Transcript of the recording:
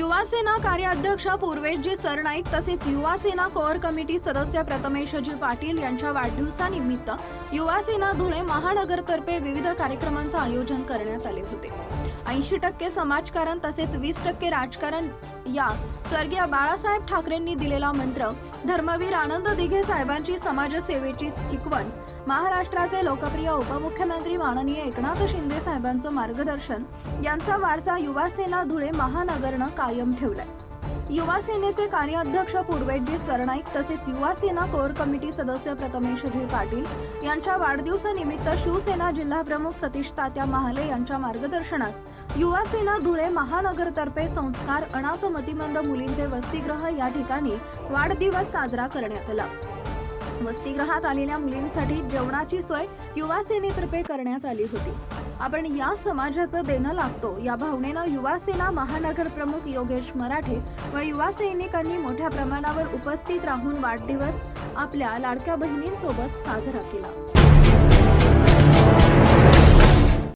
युवा सेना कार्याध्यक्ष पूर्वेशजी सरनाईक तसेच युवा सेना कोअर कमिटी सदस्य प्रथमेशजी पाटील यांच्या वाढदिवसानिमित्त युवा सेना धुळे महानगरतर्फे विविध कार्यक्रमांचं आयोजन करण्यात आले होते. ऐंशी टक्के समाजकारण तसेच वीस टक्के राजकारण या स्वर्गीय बाळासाहेब ठाकरेंनी दिलेला मंत्र धर्मवीर आनंद दिघे साहेबांची समाजसेवेची शिकवण. महाराष्ट्राचे लोकप्रिय उपमुख्यमंत्री माननीय एकनाथ शिंदे साहेबांचं मार्गदर्शन. यांचा वारसा युवासेना धुळे महानगरनं कायम ठेवलाय. युवा सेनेचे कार्याध्यक्ष पूर्वेजी सरनाईक तसेच युवा सेना कोर कमिटी सदस्य प्रथमेशजी पाटील यांच्या वाढदिवसानिमित्त शिवसेना जिल्हाप्रमुख सतीश तात्या महाले यांच्या मार्गदर्शनात युवा सेना धुळे महानगरतर्फे संस्कार अनाथ मतिमंद मुलींचे वसतिगृह या ठिकाणी वाढदिवस साजरा करण्यात आला. वसतिगृहात आलेल्या मुलींसाठी जेवणाची सोय युवा सेनेतर्फे करण्यात आली होती. आपण या समाजाचं देणं लागतो. या भावनेनं युवासेना महानगर प्रमुख योगेश मराठे व युवा सैनिकांनी मोठ्या प्रमाणावर उपस्थित राहून वाढदिवस आपल्या लाडक्या बहिणींसोबत साजरा केला.